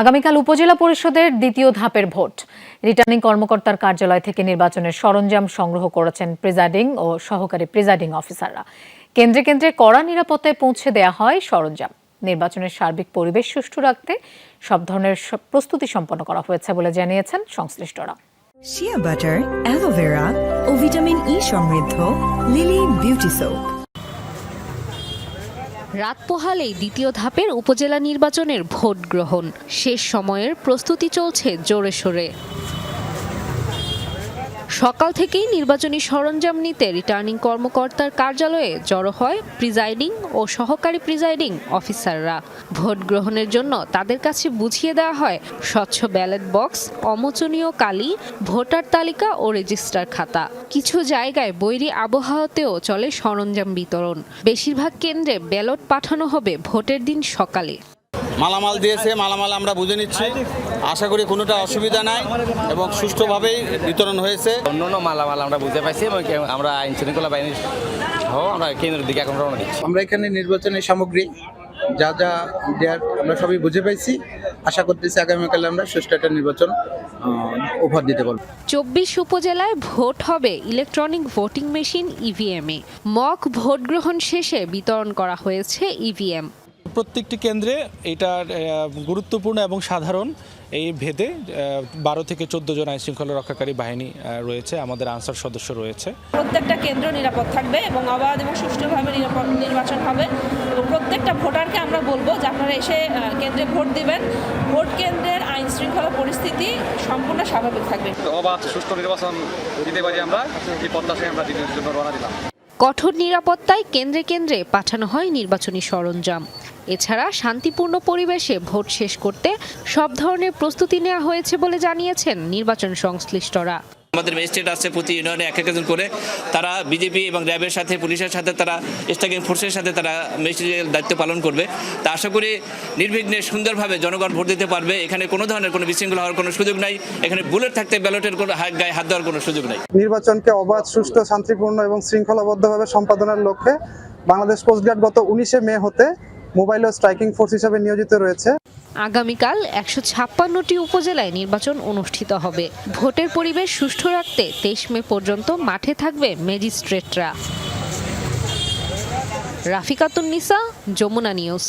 আগামীকাল উপজেলা পরিষদের দ্বিতীয় ধাপের ভোট। রিটার্নিং কর্মকর্তার কার্যালয় থেকে নির্বাচনের সরঞ্জাম সংগ্রহ করেছেন প্রিজাইডিং ও সহকারী প্রিজাইডিং অফিসাররা। কেন্দ্রে কেন্দ্রে কড়া নিরাপত্তায় পৌঁছে দেয়া হয় সরঞ্জাম। নির্বাচনের সার্বিক পরিবেশ সুষ্ঠু রাখতে সব ধরনের প্রস্তুতি সম্পন্ন করা হয়েছে বলে জানিয়েছেন সংশ্লিষ্টরা। শিয়া বাটার অ্যালোভেরা ও ভিটামিন ই সমৃদ্ধ লিলি বিউটি সোপ রাত পোহালেই দ্বিতীয় ধাপের উপজেলা নির্বাচনের ভোট গ্রহণ। শেষ সময়ের প্রস্তুতি চলছে জোরে সোরে। সকাল থেকেই নির্বাচনী সরঞ্জাম নিতে রিটার্নিং কর্মকর্তার কার্যালয়ে জড়ো হয় প্রিজাইডিং ও সহকারী প্রিজাইডিং অফিসাররা। ভোট গ্রহণের জন্য তাদের কাছে বুঝিয়ে দেওয়া হয়, স্বচ্ছ ব্যালট বক্স, অমোচনীয় কালি, ভোটার তালিকা ও রেজিস্টার খাতা। কিছু জায়গায় বৈরী আবহাওয়াতেও চলে সরঞ্জাম বিতরণ। বেশিরভাগ কেন্দ্রে ব্যালট পাঠানো হবে ভোটের দিন সকালে। মালামাল দিয়েছে মালামাল আমরা বুঝে নিচ্ছি। আশা করি কোনোটা অসুবিধা নাই এবং সুষ্ঠুভাবেই বিতরণ হয়েছে। অন্য অন্য মালামাল আমরা বুঝতে পারছি এবং আমরা আইন শৃঙ্খলা বাহিনী সহ আমরা কেন্দ্রের দিকে এখন রওনা দিচ্ছি। আমরা এখানে নির্বাচনের সামগ্রী যা যা দেওয়ার আমরা সবই বুঝে পাইছি। আশা করতেছি আগামীকাল আমরা সুষ্ঠু একটা নির্বাচন উপহার দিতে পারব। চব্বিশ উপজেলায় ভোট হবে ইলেকট্রনিক ভোটিং মেশিন ইভিএমে। মক ভোট গ্রহণ শেষে বিতরণ করা হয়েছে ইভিএম। প্রত্যেকটি কেন্দ্রে এটার গুরুত্বপূর্ণ এবং সাধারণ এই ভেদে বারো থেকে চোদ্দ জন আইন শৃঙ্খলা রক্ষাকারী বাহিনী রয়েছে আমাদের আনসার সদস্য রয়েছে। প্রত্যেকটা কেন্দ্র নিরাপদ থাকবে এবং অবাধ এবং সুষ্ঠুভাবে নিরাপদ নির্বাচন হবে। এবং প্রত্যেকটা ভোটারকে আমরা বলব যে আপনারা এসে কেন্দ্রে ভোট দিবেন। ভোট কেন্দ্রের আইন শৃঙ্খলা পরিস্থিতি সম্পূর্ণ স্বাভাবিক থাকবে। অবাধ সুষ্ঠু নির্বাচন দিতে পারি আমরা এই প্রত্যাশায় আমরা জন্য রওনা দিলাম। কঠোর নিরাপত্তায় কেন্দ্রে কেন্দ্রে পাঠানো হয় নির্বাচনী সরঞ্জাম। এছাড়া শান্তিপূর্ণ পরিবেশে ভোট শেষ করতে সব ধরনের প্রস্তুতি নেওয়া হয়েছে বলে জানিয়েছেন নির্বাচন সংশ্লিষ্টরা। আমাদের ম্যাজিস্ট্রেট আছে প্রতি ইউনিয়নে এক একজন করে তারা বিজেপি এবং র্যাবের সাথে পুলিশের সাথে তারা স্ট্রাইকিং ফোর্সের সাথে তারা ম্যাজিস্ট্রেটের দায়িত্ব পালন করবে। তা আশা করি নির্বিঘ্নে সুন্দরভাবে জনগণ ভোট দিতে পারবে। এখানে কোনো ধরনের কোনো বিশৃঙ্খলা হওয়ার কোনো সুযোগ নাই। এখানে বুলেট থাকতে ব্যালটের কোনো গায়ে হাত দেওয়ার কোনো সুযোগ নাই। নির্বাচনকে অবাধ, সুষ্ঠু, শান্তিপূর্ণ এবং শৃঙ্খলাবদ্ধভাবে সম্পাদনের লক্ষ্যে বাংলাদেশ কোস্টগার্ড গত উনিশে মে হতে মোবাইল ও স্ট্রাইকিং ফোর্স হিসেবে নিয়োজিত রয়েছে। আগামীকাল একশো ছাপ্পান্নটি উপজেলায় নির্বাচন অনুষ্ঠিত হবে। ভোটের পরিবেশ সুষ্ঠু রাখতে তেইশ মে পর্যন্ত মাঠে থাকবে ম্যাজিস্ট্রেটরা। রাফিকাতুন নিসা যমুনা নিউজ।